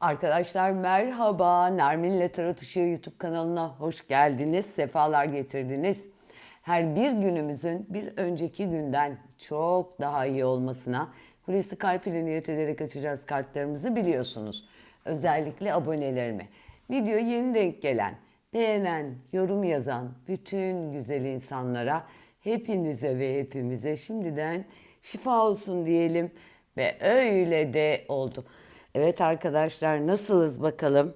Arkadaşlar merhaba. Nermin'le Tarot Işığı YouTube kanalına hoş geldiniz. Sefalar getirdiniz. Her bir günümüzün bir önceki günden çok daha iyi olmasına Hulusi Kalp ile niyet ederek açacağız kartlarımızı biliyorsunuz. Özellikle abonelerime. Video yeni denk gelen, beğenen, yorum yazan bütün güzel insanlara hepinize ve hepimize şimdiden şifa olsun diyelim ve öyle de oldu. Evet arkadaşlar nasılız bakalım?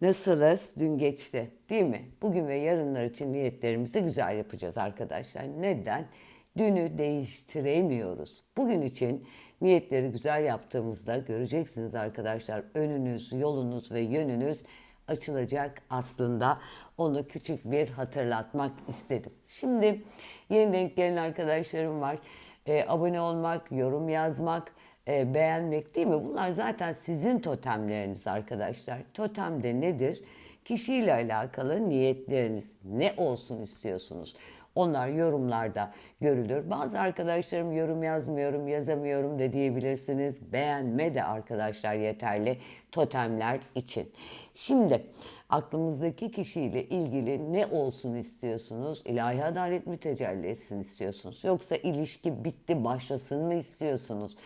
Nasılız? Dün geçti değil mi? Bugün ve yarınlar için niyetlerimizi güzel yapacağız arkadaşlar. Neden? Dünü değiştiremiyoruz. Bugün için niyetleri güzel yaptığımızda göreceksiniz arkadaşlar önünüz, yolunuz ve yönünüz açılacak aslında. Onu küçük bir hatırlatmak istedim. Şimdi yeni denk gelen arkadaşlarım var. Ee, abone olmak, yorum yazmak, e, beğenmek değil mi? Bunlar zaten sizin totemleriniz arkadaşlar. Totem de nedir? Kişiyle alakalı niyetleriniz ne olsun istiyorsunuz? Onlar yorumlarda görülür. Bazı arkadaşlarım yorum yazmıyorum, yazamıyorum da diyebilirsiniz. Beğenme de arkadaşlar yeterli totemler için. Şimdi aklımızdaki kişiyle ilgili ne olsun istiyorsunuz? İlahi adalet mi tecelli etsin istiyorsunuz? Yoksa ilişki bitti başlasın mı istiyorsunuz?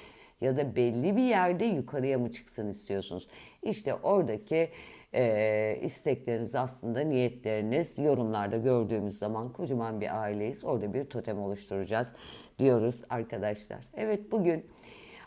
Ya da belli bir yerde yukarıya mı çıksın istiyorsunuz? İşte oradaki e, istekleriniz aslında niyetleriniz yorumlarda gördüğümüz zaman kocaman bir aileyiz. Orada bir totem oluşturacağız diyoruz arkadaşlar. Evet bugün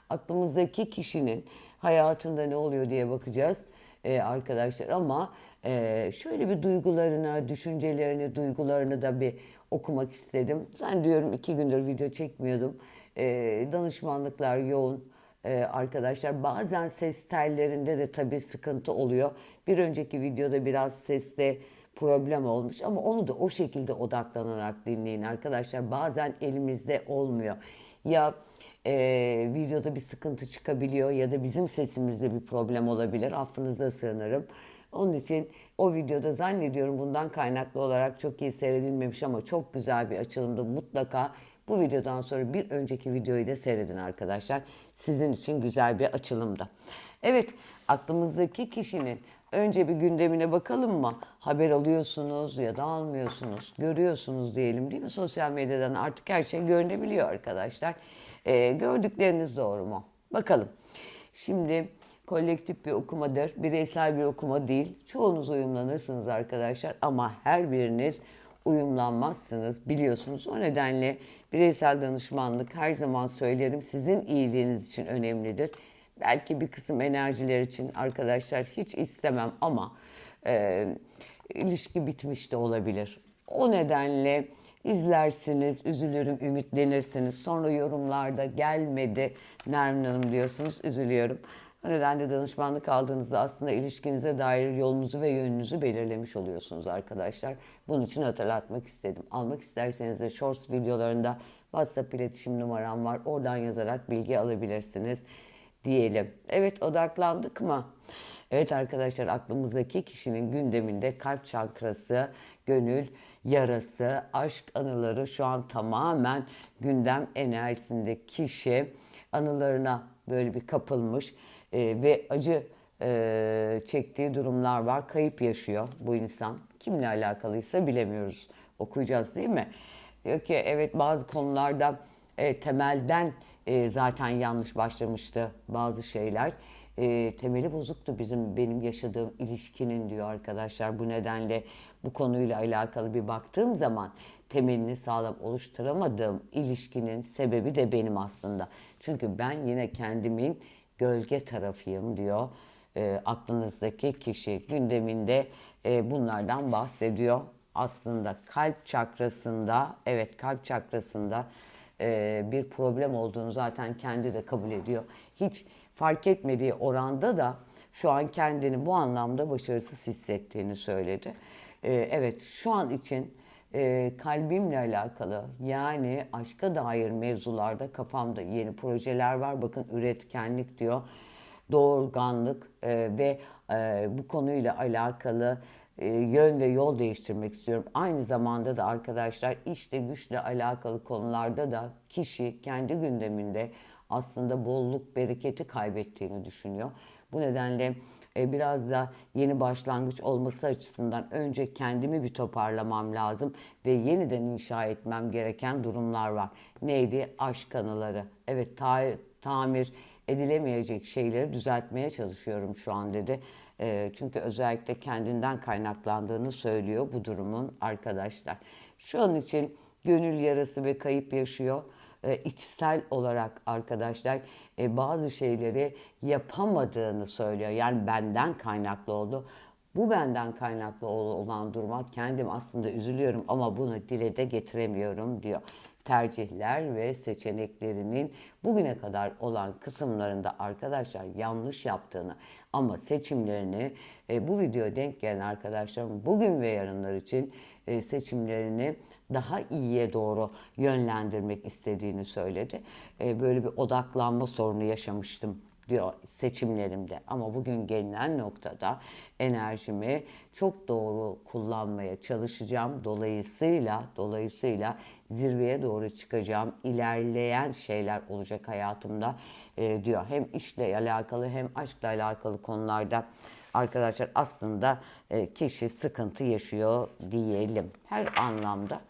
aklımızdaki kişinin hayatında ne oluyor diye bakacağız e, arkadaşlar ama e, şöyle bir duygularını, düşüncelerini, duygularını da bir okumak istedim. Ben diyorum iki gündür video çekmiyordum. E, danışmanlıklar yoğun e, arkadaşlar. Bazen ses tellerinde de tabii sıkıntı oluyor. Bir önceki videoda biraz seste problem olmuş ama onu da o şekilde odaklanarak dinleyin arkadaşlar. Bazen elimizde olmuyor. Ya e, videoda bir sıkıntı çıkabiliyor ya da bizim sesimizde bir problem olabilir. Affınıza sığınırım. Onun için o videoda zannediyorum bundan kaynaklı olarak çok iyi seyredilmemiş ama çok güzel bir açılımdı. Mutlaka bu videodan sonra bir önceki videoyu da seyredin arkadaşlar. Sizin için güzel bir açılımda. Evet aklımızdaki kişinin önce bir gündemine bakalım mı? Haber alıyorsunuz ya da almıyorsunuz. Görüyorsunuz diyelim değil mi? Sosyal medyadan artık her şey görünebiliyor arkadaşlar. Ee, gördükleriniz doğru mu? Bakalım. Şimdi kolektif bir okumadır. Bireysel bir okuma değil. Çoğunuz uyumlanırsınız arkadaşlar ama her biriniz uyumlanmazsınız biliyorsunuz. O nedenle bireysel danışmanlık her zaman söylerim sizin iyiliğiniz için önemlidir. Belki bir kısım enerjiler için arkadaşlar hiç istemem ama e, ilişki bitmiş de olabilir. O nedenle izlersiniz, üzülürüm, ümitlenirsiniz. Sonra yorumlarda gelmedi Nermin Hanım diyorsunuz, üzülüyorum. O nedenle danışmanlık aldığınızda aslında ilişkinize dair yolunuzu ve yönünüzü belirlemiş oluyorsunuz arkadaşlar. Bunun için hatırlatmak istedim. Almak isterseniz de Shorts videolarında WhatsApp iletişim numaram var. Oradan yazarak bilgi alabilirsiniz diyelim. Evet odaklandık mı? Evet arkadaşlar aklımızdaki kişinin gündeminde kalp çakrası, gönül yarası, aşk anıları şu an tamamen gündem enerjisinde kişi anılarına böyle bir kapılmış e, ve acı e, çektiği durumlar var. Kayıp yaşıyor bu insan. Kimle alakalıysa bilemiyoruz. Okuyacağız değil mi? Diyor ki evet bazı konularda e, temelden e, zaten yanlış başlamıştı bazı şeyler. E, temeli bozuktu bizim benim yaşadığım ilişkinin diyor arkadaşlar. Bu nedenle bu konuyla alakalı bir baktığım zaman temelini sağlam oluşturamadığım ilişkinin sebebi de benim aslında. Çünkü ben yine kendimin gölge tarafıyım diyor. E, aklınızdaki kişi gündeminde e, bunlardan bahsediyor. Aslında kalp çakrasında, evet kalp çakrasında e, bir problem olduğunu zaten kendi de kabul ediyor. Hiç fark etmediği oranda da şu an kendini bu anlamda başarısız hissettiğini söyledi. E, evet şu an için e, kalbimle alakalı yani aşka dair mevzularda kafamda yeni projeler var. Bakın üretkenlik diyor, doğurganlık e, ve e, bu konuyla alakalı e, yön ve yol değiştirmek istiyorum. Aynı zamanda da arkadaşlar işte güçle alakalı konularda da kişi kendi gündeminde aslında bolluk, bereketi kaybettiğini düşünüyor. Bu nedenle biraz da yeni başlangıç olması açısından önce kendimi bir toparlamam lazım ve yeniden inşa etmem gereken durumlar var. Neydi? Aşk anıları. Evet ta- tamir edilemeyecek şeyleri düzeltmeye çalışıyorum şu an dedi. E, çünkü özellikle kendinden kaynaklandığını söylüyor bu durumun arkadaşlar. Şu an için gönül yarası ve kayıp yaşıyor e, içsel olarak arkadaşlar e, bazı şeyleri yapamadığını söylüyor. Yani benden kaynaklı oldu. Bu benden kaynaklı olan duruma kendim aslında üzülüyorum ama bunu dile de getiremiyorum diyor. Tercihler ve seçeneklerinin bugüne kadar olan kısımlarında arkadaşlar yanlış yaptığını ama seçimlerini e, bu videoya denk gelen arkadaşlarım bugün ve yarınlar için e, seçimlerini daha iyiye doğru yönlendirmek istediğini söyledi. E, böyle bir odaklanma sorunu yaşamıştım diyor seçimlerimde. Ama bugün gelinen noktada enerjimi çok doğru kullanmaya çalışacağım. Dolayısıyla dolayısıyla zirveye doğru çıkacağım. İlerleyen şeyler olacak hayatımda e, diyor. Hem işle alakalı hem aşkla alakalı konularda arkadaşlar aslında e, kişi sıkıntı yaşıyor diyelim. Her anlamda.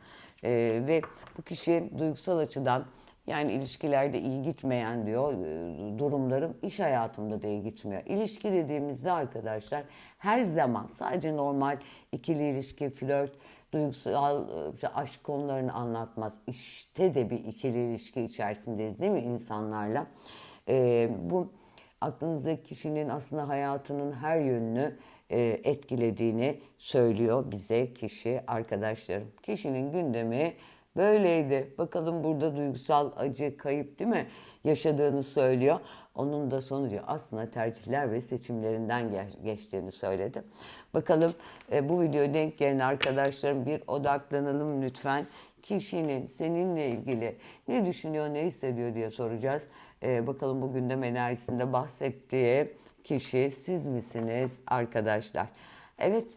E, ve bu kişi duygusal açıdan yani ilişkilerde iyi gitmeyen diyor e, durumlarım iş hayatımda da iyi gitmiyor. İlişki dediğimizde arkadaşlar her zaman sadece normal ikili ilişki, flört, duygusal işte aşk konularını anlatmaz. İşte de bir ikili ilişki içerisindeyiz değil mi insanlarla? Ee, bu aklınızdaki kişinin aslında hayatının her yönünü e, etkilediğini söylüyor bize kişi arkadaşlarım. Kişinin gündemi böyleydi. Bakalım burada duygusal acı, kayıp değil mi? Yaşadığını söylüyor. Onun da sonucu aslında tercihler ve seçimlerinden geçtiğini söyledi. Bakalım e, bu videoya denk gelen arkadaşlarım bir odaklanalım lütfen. Kişinin seninle ilgili ne düşünüyor, ne hissediyor diye soracağız. E, bakalım bu gündem enerjisinde bahsettiği kişi siz misiniz arkadaşlar? Evet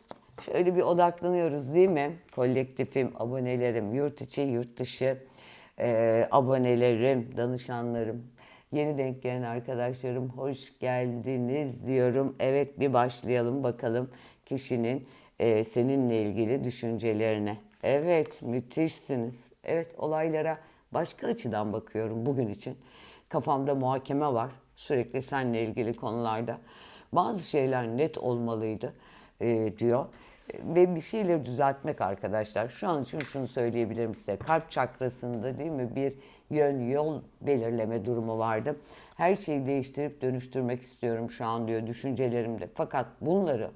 şöyle bir odaklanıyoruz değil mi? Kolektifim, abonelerim, yurt içi, yurt dışı e, abonelerim, danışanlarım, yeni denk gelen arkadaşlarım hoş geldiniz diyorum. Evet bir başlayalım bakalım kişinin e, seninle ilgili düşüncelerine. Evet müthişsiniz. Evet olaylara başka açıdan bakıyorum bugün için. Kafamda muhakeme var sürekli seninle ilgili konularda. Bazı şeyler net olmalıydı e, diyor. Ve bir şeyleri düzeltmek arkadaşlar. Şu an için şunu söyleyebilirim size. Kalp çakrasında değil mi bir yön, yol belirleme durumu vardı. Her şeyi değiştirip dönüştürmek istiyorum şu an diyor düşüncelerimde. Fakat bunları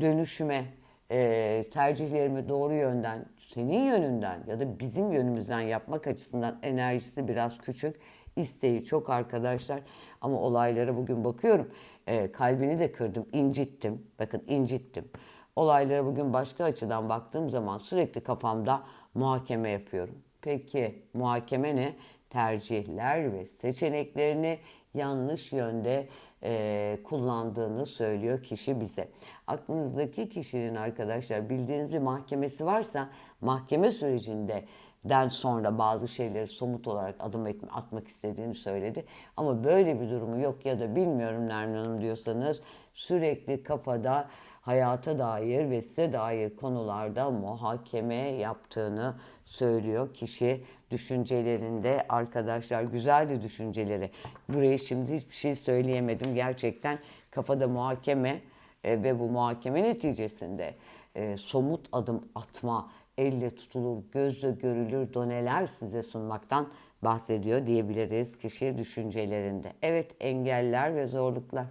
dönüşüme, e, tercihlerimi doğru yönden, senin yönünden ya da bizim yönümüzden yapmak açısından enerjisi biraz küçük. İsteği çok arkadaşlar ama olaylara bugün bakıyorum. E, kalbini de kırdım, incittim. Bakın incittim. Olaylara bugün başka açıdan baktığım zaman sürekli kafamda muhakeme yapıyorum. Peki muhakeme ne? Tercihler ve seçeneklerini yanlış yönde e, kullandığını söylüyor kişi bize. Aklınızdaki kişinin arkadaşlar bildiğiniz bir mahkemesi varsa mahkeme sürecinde den sonra bazı şeyleri somut olarak adım atmak istediğini söyledi. Ama böyle bir durumu yok ya da bilmiyorum Nermin Hanım diyorsanız sürekli kafada hayata dair ve size dair konularda muhakeme yaptığını söylüyor kişi düşüncelerinde arkadaşlar güzeldi düşünceleri. Buraya şimdi hiçbir şey söyleyemedim gerçekten kafada muhakeme e, ve bu muhakeme neticesinde e, somut adım atma, elle tutulur, gözle görülür doneler size sunmaktan bahsediyor diyebiliriz kişi düşüncelerinde. Evet engeller ve zorluklar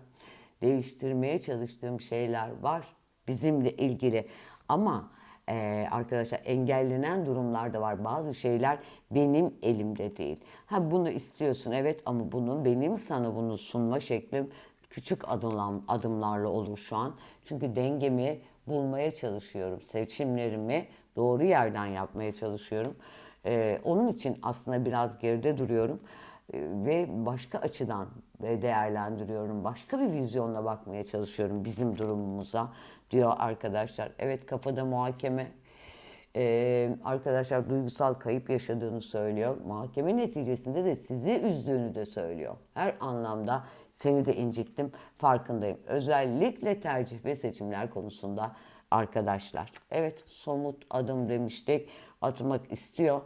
değiştirmeye çalıştığım şeyler var bizimle ilgili. Ama e, arkadaşlar engellenen durumlar da var. Bazı şeyler benim elimde değil. Ha bunu istiyorsun evet ama bunu benim sana bunu sunma şeklim küçük adımlar, adımlarla olur şu an. Çünkü dengemi bulmaya çalışıyorum. Seçimlerimi doğru yerden yapmaya çalışıyorum. Ee, onun için aslında biraz geride duruyorum ee, ve başka açıdan değerlendiriyorum. Başka bir vizyonla bakmaya çalışıyorum bizim durumumuza diyor arkadaşlar. Evet kafada muhakeme ee, arkadaşlar duygusal kayıp yaşadığını söylüyor. Mahkeme neticesinde de sizi üzdüğünü de söylüyor. Her anlamda Seni de incittim farkındayım. Özellikle tercih ve seçimler konusunda arkadaşlar. Evet somut adım demiştik. Atmak istiyor.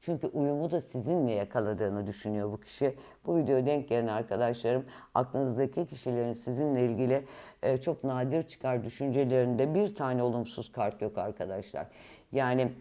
Çünkü uyumu da sizinle yakaladığını düşünüyor bu kişi. Bu videoya denk gelen arkadaşlarım aklınızdaki kişilerin sizinle ilgili e, çok nadir çıkar düşüncelerinde bir tane olumsuz kart yok arkadaşlar. Yani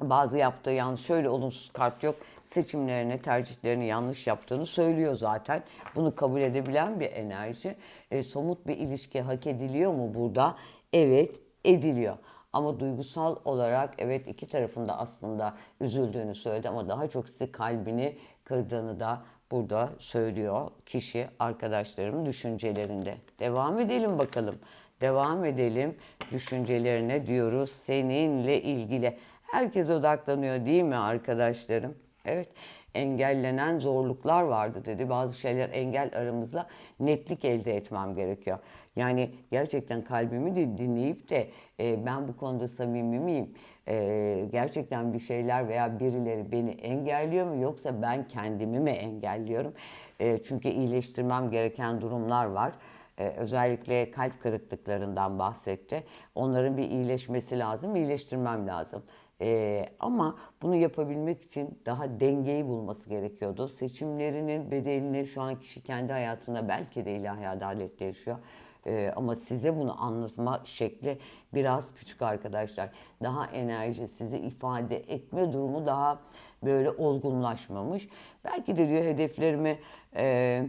bazı yaptığı yanlış şöyle olumsuz kart yok. Seçimlerini, tercihlerini yanlış yaptığını söylüyor zaten. Bunu kabul edebilen bir enerji. E, somut bir ilişki hak ediliyor mu burada? Evet, ediliyor. Ama duygusal olarak evet iki tarafında aslında üzüldüğünü söyledi ama daha çok size kalbini kırdığını da burada söylüyor kişi arkadaşlarım düşüncelerinde. Devam edelim bakalım. Devam edelim düşüncelerine diyoruz seninle ilgili. Herkes odaklanıyor değil mi arkadaşlarım? Evet engellenen zorluklar vardı dedi. Bazı şeyler engel aramızda netlik elde etmem gerekiyor. Yani gerçekten kalbimi de dinleyip de e, ben bu konuda samimi miyim? E, gerçekten bir şeyler veya birileri beni engelliyor mu yoksa ben kendimi mi engelliyorum? E, çünkü iyileştirmem gereken durumlar var. Ee, özellikle kalp kırıklıklarından bahsetti. Onların bir iyileşmesi lazım, iyileştirmem lazım. Ee, ama bunu yapabilmek için daha dengeyi bulması gerekiyordu. Seçimlerinin bedelini şu an kişi kendi hayatında belki de ilahi adaletle yaşıyor. Ee, ama size bunu anlatma şekli biraz küçük arkadaşlar. Daha enerji, sizi ifade etme durumu daha böyle olgunlaşmamış. Belki de diyor hedeflerimi... E,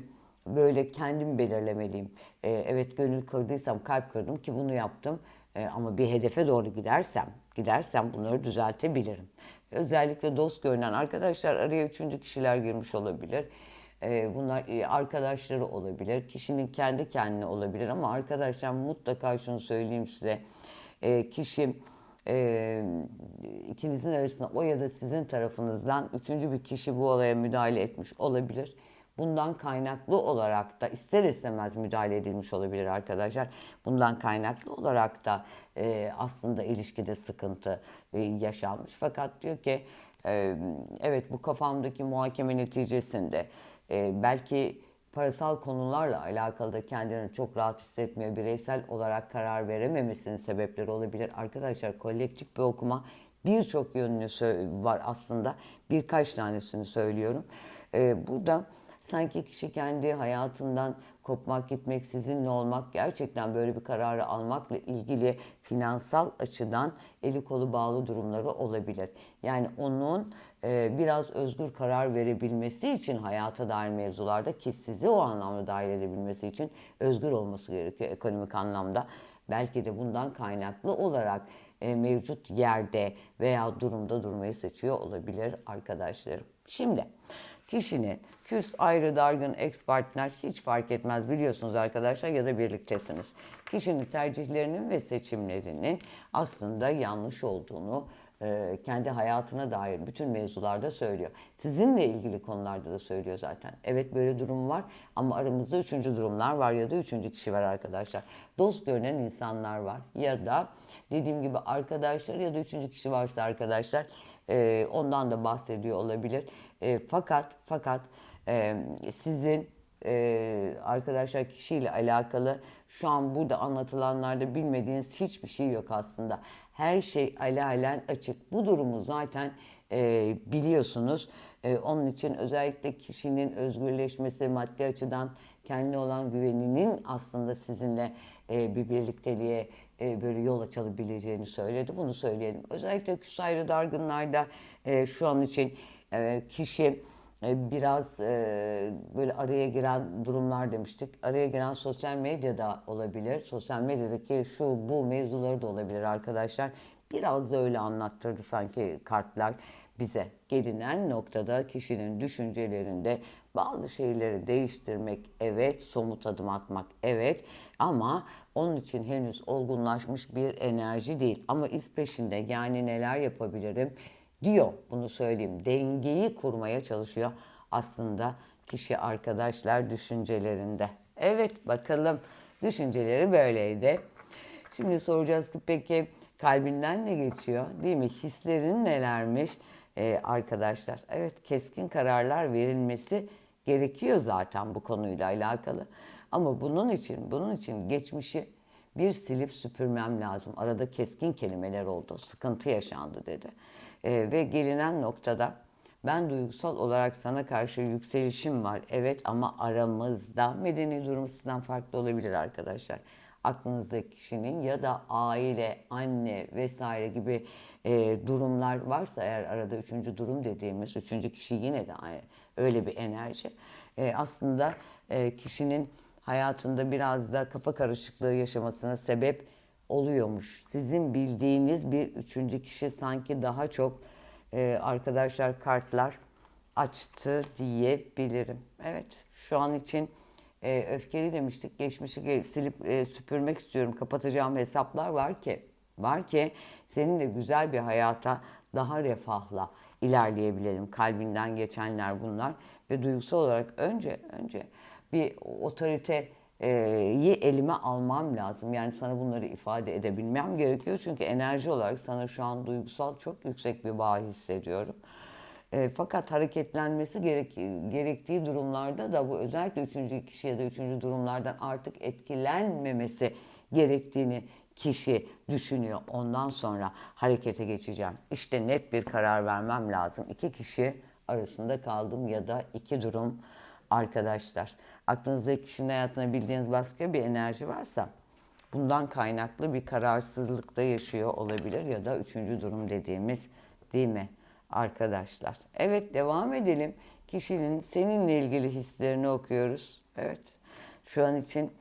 böyle kendim belirlemeliyim. Ee, evet gönül kırdıysam kalp kırdım ki bunu yaptım. Ee, ama bir hedefe doğru gidersem, gidersem bunları düzeltebilirim. Özellikle dost görünen arkadaşlar araya üçüncü kişiler girmiş olabilir. Ee, bunlar e, arkadaşları olabilir. Kişinin kendi kendine olabilir ama arkadaşlar mutlaka şunu söyleyeyim size. Ee, kişi e, ikinizin arasında o ya da sizin tarafınızdan üçüncü bir kişi bu olaya müdahale etmiş olabilir. Bundan kaynaklı olarak da ister istemez müdahale edilmiş olabilir arkadaşlar. Bundan kaynaklı olarak da e, aslında ilişkide sıkıntı e, yaşanmış. Fakat diyor ki e, evet bu kafamdaki muhakeme neticesinde e, belki parasal konularla alakalı da kendini çok rahat hissetmiyor. Bireysel olarak karar verememesinin sebepleri olabilir. Arkadaşlar kolektif bir okuma birçok yönünü var aslında. Birkaç tanesini söylüyorum. Ee, burada sanki kişi kendi hayatından kopmak, gitmek, sizinle olmak, gerçekten böyle bir kararı almakla ilgili finansal açıdan eli kolu bağlı durumları olabilir. Yani onun e, biraz özgür karar verebilmesi için hayata dair mevzularda ki sizi o anlamda dahil edebilmesi için özgür olması gerekiyor ekonomik anlamda. Belki de bundan kaynaklı olarak e, mevcut yerde veya durumda durmayı seçiyor olabilir arkadaşlarım. Şimdi kişinin küs, ayrı, dargın, ex partner hiç fark etmez biliyorsunuz arkadaşlar ya da birliktesiniz. Kişinin tercihlerinin ve seçimlerinin aslında yanlış olduğunu e, kendi hayatına dair bütün mevzularda söylüyor. Sizinle ilgili konularda da söylüyor zaten. Evet böyle durum var ama aramızda üçüncü durumlar var ya da üçüncü kişi var arkadaşlar. Dost görünen insanlar var ya da dediğim gibi arkadaşlar ya da üçüncü kişi varsa arkadaşlar e, ondan da bahsediyor olabilir. E, fakat fakat e, sizin e, arkadaşlar kişiyle alakalı şu an burada anlatılanlarda bilmediğiniz hiçbir şey yok aslında. Her şey alalen açık. Bu durumu zaten e, biliyorsunuz. E, onun için özellikle kişinin özgürleşmesi maddi açıdan kendine olan güveninin aslında sizinle e, bir birlikteliğe e, böyle yol açabileceğini söyledi. Bunu söyleyelim. Özellikle küs ayrı dargınlarda e, şu an için e, kişi e, biraz e, böyle araya giren durumlar demiştik. Araya giren sosyal medyada olabilir. Sosyal medyadaki şu bu mevzuları da olabilir arkadaşlar. Biraz da öyle anlattırdı sanki kartlar bize. Gelinen noktada kişinin düşüncelerinde bazı şeyleri değiştirmek evet, somut adım atmak evet ama onun için henüz olgunlaşmış bir enerji değil. Ama iz peşinde yani neler yapabilirim diyor bunu söyleyeyim. Dengeyi kurmaya çalışıyor aslında kişi arkadaşlar düşüncelerinde. Evet bakalım düşünceleri böyleydi. Şimdi soracağız ki peki kalbinden ne geçiyor değil mi? Hislerin nelermiş? Ee, arkadaşlar evet keskin kararlar verilmesi gerekiyor zaten bu konuyla alakalı. Ama bunun için, bunun için geçmişi bir silip süpürmem lazım. Arada keskin kelimeler oldu, sıkıntı yaşandı dedi. Ee, ve gelinen noktada ben duygusal olarak sana karşı yükselişim var. Evet ama aramızda medeni durum sizden farklı olabilir arkadaşlar. Aklınızdaki kişinin ya da aile, anne vesaire gibi e, durumlar varsa eğer arada üçüncü durum dediğimiz üçüncü kişi yine de öyle bir enerji. E, aslında e, kişinin hayatında biraz da kafa karışıklığı yaşamasına sebep oluyormuş. Sizin bildiğiniz bir üçüncü kişi sanki daha çok e, arkadaşlar kartlar açtı diyebilirim. Evet şu an için e, öfkeli demiştik. Geçmişi ge- silip e, süpürmek istiyorum. Kapatacağım hesaplar var ki var ki seninle güzel bir hayata daha refahla ilerleyebilelim. Kalbinden geçenler bunlar ve duygusal olarak önce önce bir otorite yi elime almam lazım. Yani sana bunları ifade edebilmem gerekiyor. Çünkü enerji olarak sana şu an duygusal çok yüksek bir bağ hissediyorum. E, fakat hareketlenmesi gerek, gerektiği durumlarda da bu özellikle üçüncü kişi ya da üçüncü durumlardan artık etkilenmemesi gerektiğini kişi düşünüyor. Ondan sonra harekete geçeceğim. İşte net bir karar vermem lazım. İki kişi arasında kaldım ya da iki durum arkadaşlar. Aklınızdaki kişinin hayatına bildiğiniz başka bir enerji varsa bundan kaynaklı bir kararsızlıkta yaşıyor olabilir ya da üçüncü durum dediğimiz değil mi arkadaşlar? Evet devam edelim. Kişinin seninle ilgili hislerini okuyoruz. Evet şu an için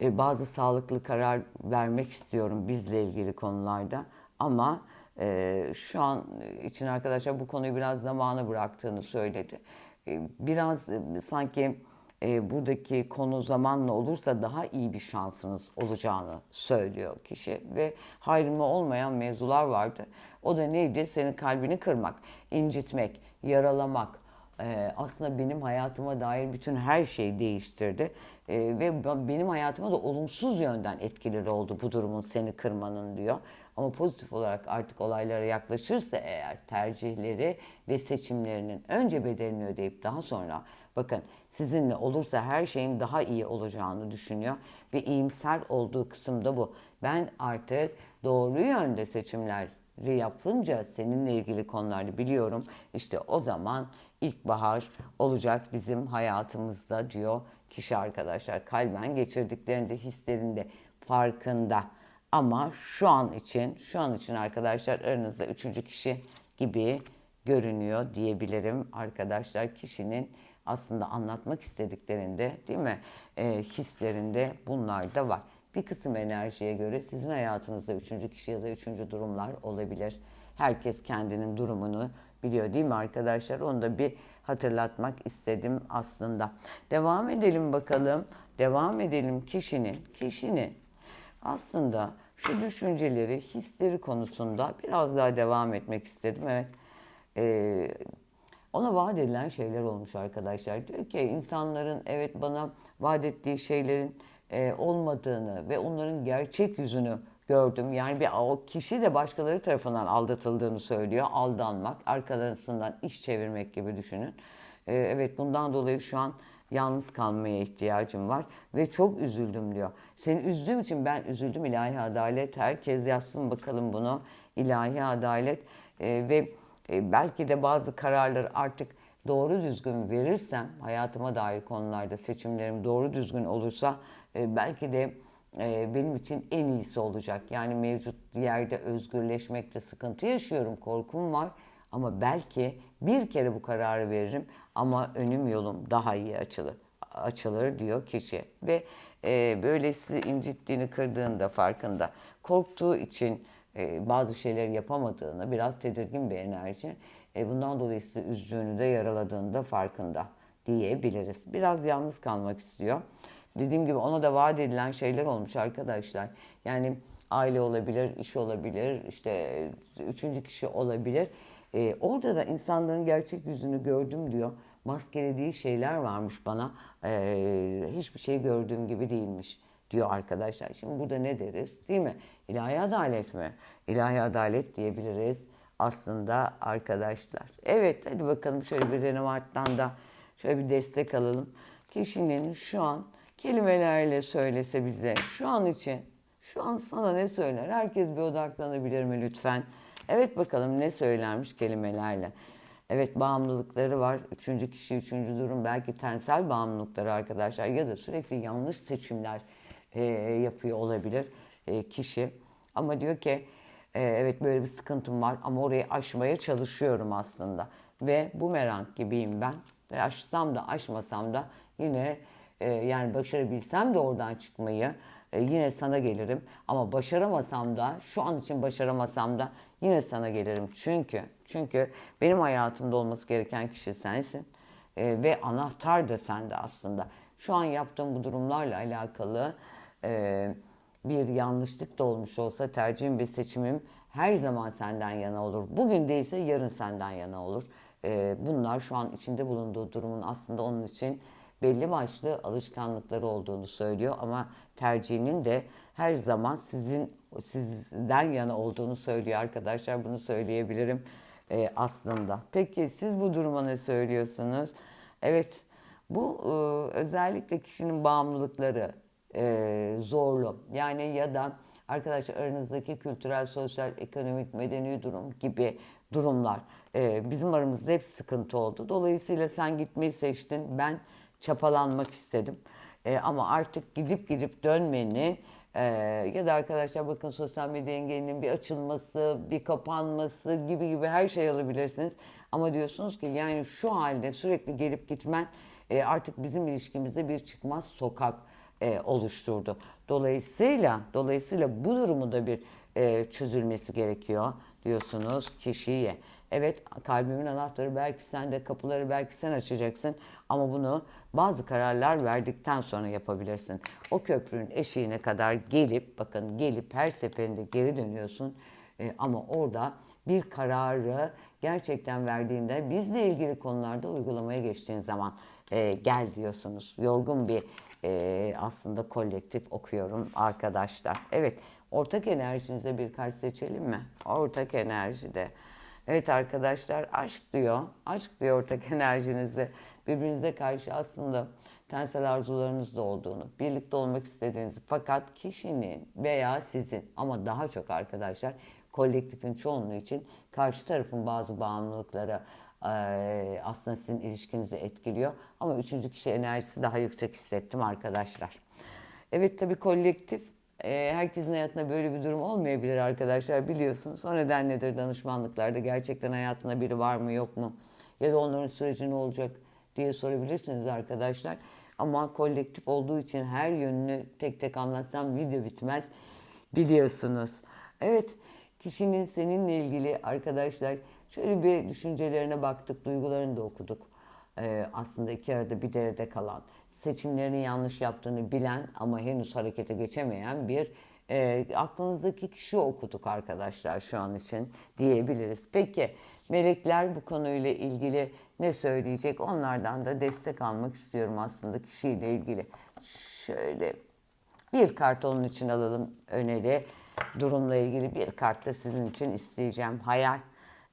e, bazı sağlıklı karar vermek istiyorum bizle ilgili konularda. Ama e, şu an için arkadaşlar bu konuyu biraz zamana bıraktığını söyledi. E, biraz e, sanki e, buradaki konu zamanla olursa daha iyi bir şansınız olacağını söylüyor kişi. Ve hayrıma olmayan mevzular vardı. O da neydi? Senin kalbini kırmak, incitmek, yaralamak, ee, aslında benim hayatıma dair bütün her şeyi değiştirdi. Ee, ve ben- benim hayatıma da olumsuz yönden etkileri oldu bu durumun seni kırmanın diyor. Ama pozitif olarak artık olaylara yaklaşırsa eğer tercihleri ve seçimlerinin önce bedelini ödeyip daha sonra bakın sizinle olursa her şeyin daha iyi olacağını düşünüyor ve iyimser olduğu kısım da bu. Ben artık doğru yönde seçimler yapınca seninle ilgili konuları biliyorum. İşte o zaman ilkbahar olacak bizim hayatımızda diyor kişi arkadaşlar. Kalben geçirdiklerinde, hislerinde farkında. Ama şu an için, şu an için arkadaşlar aranızda üçüncü kişi gibi görünüyor diyebilirim arkadaşlar. Kişinin aslında anlatmak istediklerinde değil mi? Ee, hislerinde bunlar da var. Bir kısım enerjiye göre sizin hayatınızda üçüncü kişi ya da üçüncü durumlar olabilir. Herkes kendinin durumunu biliyor değil mi arkadaşlar? Onu da bir hatırlatmak istedim aslında. Devam edelim bakalım. Devam edelim kişinin, kişinin aslında şu düşünceleri, hisleri konusunda biraz daha devam etmek istedim. Evet. Ee, ona vaat edilen şeyler olmuş arkadaşlar. Diyor ki insanların evet bana vaat ettiği şeylerin e, olmadığını ve onların gerçek yüzünü gördüm. Yani bir o kişi de başkaları tarafından aldatıldığını söylüyor. Aldanmak, arkalarından iş çevirmek gibi düşünün. E, evet bundan dolayı şu an yalnız kalmaya ihtiyacım var ve çok üzüldüm diyor. Seni üzdüğüm için ben üzüldüm ilahi adalet. Herkes yazsın bakalım bunu. İlahi adalet E, ve e, belki de bazı kararları artık doğru düzgün verirsem hayatıma dair konularda seçimlerim doğru düzgün olursa e, belki de e, benim için en iyisi olacak. Yani mevcut yerde özgürleşmekte sıkıntı yaşıyorum, korkum var. Ama belki bir kere bu kararı veririm ama önüm yolum daha iyi açılır, açılır diyor kişi. Ve e, böyle incittiğini, kırdığını da farkında. Korktuğu için e, bazı şeyleri yapamadığını, biraz tedirgin bir enerji. E, bundan dolayı sizi üzdüğünü de yaraladığını da farkında diyebiliriz. Biraz yalnız kalmak istiyor. Dediğim gibi ona da vaat edilen şeyler olmuş arkadaşlar. Yani aile olabilir, iş olabilir, işte üçüncü kişi olabilir. E, orada da insanların gerçek yüzünü gördüm diyor. Maskelediği şeyler varmış bana. E, hiçbir şey gördüğüm gibi değilmiş diyor arkadaşlar. Şimdi burada ne deriz değil mi? İlahi adalet mi? İlahi adalet diyebiliriz aslında arkadaşlar. Evet hadi bakalım şöyle bir Renamart'tan da Şöyle bir destek alalım. Kişinin şu an kelimelerle söylese bize şu an için şu an sana ne söyler? Herkes bir odaklanabilir mi lütfen? Evet bakalım ne söylermiş kelimelerle. Evet bağımlılıkları var. Üçüncü kişi, üçüncü durum belki tensel bağımlılıkları arkadaşlar ya da sürekli yanlış seçimler e, yapıyor olabilir e, kişi. Ama diyor ki e, evet böyle bir sıkıntım var ama orayı aşmaya çalışıyorum aslında. Ve bumerang gibiyim ben. Ve aşsam da aşmasam da yine e, yani başarabilsem de oradan çıkmayı e, yine sana gelirim. Ama başaramasam da şu an için başaramasam da yine sana gelirim. Çünkü çünkü benim hayatımda olması gereken kişi sensin. E, ve anahtar da sende aslında. Şu an yaptığım bu durumlarla alakalı e, bir yanlışlık da olmuş olsa tercihim ve seçimim her zaman senden yana olur. Bugün değilse yarın senden yana olur. E, bunlar şu an içinde bulunduğu durumun aslında onun için belli başlı alışkanlıkları olduğunu söylüyor ama tercihinin de her zaman sizin sizden yana olduğunu söylüyor arkadaşlar. Bunu söyleyebilirim e, aslında. Peki siz bu duruma ne söylüyorsunuz? Evet bu e, özellikle kişinin bağımlılıkları e, zorlu. Yani ya da arkadaşlar aranızdaki kültürel, sosyal, ekonomik, medeni durum gibi durumlar. E, bizim aramızda hep sıkıntı oldu. Dolayısıyla sen gitmeyi seçtin. Ben çapalanmak istedim. E, ama artık gidip gidip dönmenin e, ya da arkadaşlar bakın sosyal medya engelinin bir açılması, bir kapanması gibi gibi her şey alabilirsiniz. Ama diyorsunuz ki yani şu halde sürekli gelip gitmen e, artık bizim ilişkimizde bir çıkmaz sokak e, oluşturdu. Dolayısıyla dolayısıyla bu durumu da bir e, çözülmesi gerekiyor diyorsunuz kişiye. Evet kalbimin anahtarı belki sen de kapıları belki sen açacaksın ama bunu bazı kararlar verdikten sonra yapabilirsin. O köprünün eşiğine kadar gelip bakın gelip her seferinde geri dönüyorsun E, ama orada bir kararı gerçekten verdiğinde bizle ilgili konularda uygulamaya geçtiğin zaman e, gel diyorsunuz. Yorgun bir e, aslında kolektif okuyorum arkadaşlar. Evet ortak enerjinize bir kart seçelim mi? Ortak enerjide. Evet arkadaşlar aşk diyor. Aşk diyor ortak enerjinizde. Birbirinize karşı aslında tensel arzularınız da olduğunu, birlikte olmak istediğinizi fakat kişinin veya sizin ama daha çok arkadaşlar kolektifin çoğunluğu için karşı tarafın bazı bağımlılıkları eee, aslında sizin ilişkinizi etkiliyor. Ama üçüncü kişi enerjisi daha yüksek hissettim arkadaşlar. Evet tabii kolektif herkesin hayatında böyle bir durum olmayabilir arkadaşlar biliyorsunuz. O nedenledir danışmanlıklarda gerçekten hayatında biri var mı yok mu? Ya da onların süreci ne olacak diye sorabilirsiniz arkadaşlar. Ama kolektif olduğu için her yönünü tek tek anlatsam video bitmez biliyorsunuz. Evet kişinin seninle ilgili arkadaşlar şöyle bir düşüncelerine baktık, duygularını da okuduk. Ee, aslında iki arada bir derede kalan, seçimlerini yanlış yaptığını bilen ama henüz harekete geçemeyen bir e, aklınızdaki kişi okuduk arkadaşlar şu an için diyebiliriz. Peki melekler bu konuyla ilgili ne söyleyecek? Onlardan da destek almak istiyorum aslında kişiyle ilgili. Şöyle bir kart onun için alalım öneri. Durumla ilgili bir kart da sizin için isteyeceğim. Hayal.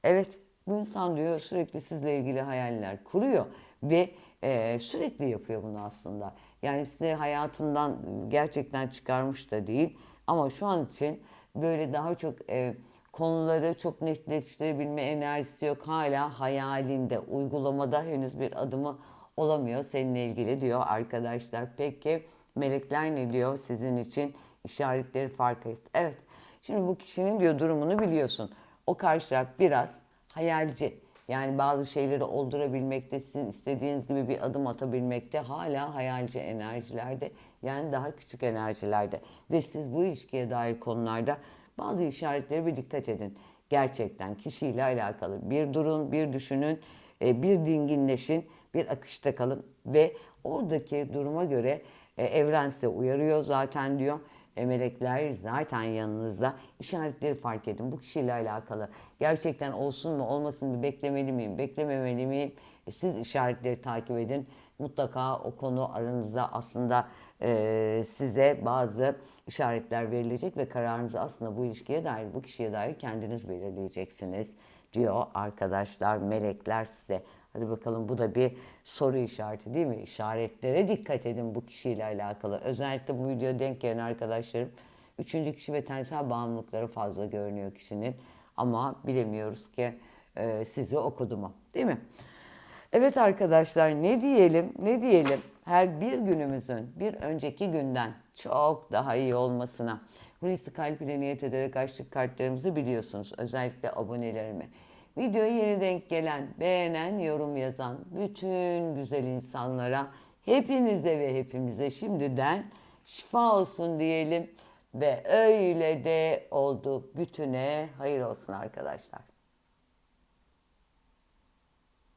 Evet bu insan diyor sürekli sizle ilgili hayaller kuruyor ve e, sürekli yapıyor bunu aslında. Yani size hayatından gerçekten çıkarmış da değil ama şu an için böyle daha çok e, konuları çok netleştirebilme enerjisi yok. Hala hayalinde, uygulamada henüz bir adımı olamıyor seninle ilgili diyor arkadaşlar. Peki melekler ne diyor sizin için? işaretleri fark et. Evet. Şimdi bu kişinin diyor durumunu biliyorsun. O karşı taraf biraz hayalci. Yani bazı şeyleri oldurabilmekte, sizin istediğiniz gibi bir adım atabilmekte hala hayalci enerjilerde. Yani daha küçük enerjilerde. Ve siz bu ilişkiye dair konularda bazı işaretlere bir dikkat edin. Gerçekten kişiyle alakalı bir durun, bir düşünün, e, bir dinginleşin, bir akışta kalın ve oradaki duruma göre e, evren size uyarıyor zaten diyor. E, melekler zaten yanınızda. İşaretleri fark edin. Bu kişiyle alakalı. Gerçekten olsun mu olmasın mı beklemeli miyim, beklememeli miyim? E, siz işaretleri takip edin. Mutlaka o konu aranızda aslında e, size bazı işaretler verilecek ve kararınızı aslında bu ilişkiye dair, bu kişiye dair kendiniz belirleyeceksiniz diyor arkadaşlar, melekler size. Hadi bakalım bu da bir soru işareti değil mi? İşaretlere dikkat edin bu kişiyle alakalı. Özellikle bu videoya denk gelen arkadaşlarım. Üçüncü kişi ve tensel bağımlılıkları fazla görünüyor kişinin. Ama bilemiyoruz ki e, sizi okudu mu değil mi? Evet arkadaşlar ne diyelim ne diyelim her bir günümüzün bir önceki günden çok daha iyi olmasına. Hulusi Kalp ile niyet ederek açtık kartlarımızı biliyorsunuz özellikle abonelerime. Videoya yeni denk gelen, beğenen, yorum yazan bütün güzel insanlara hepinize ve hepimize şimdiden şifa olsun diyelim ve öyle de oldu bütüne hayır olsun arkadaşlar.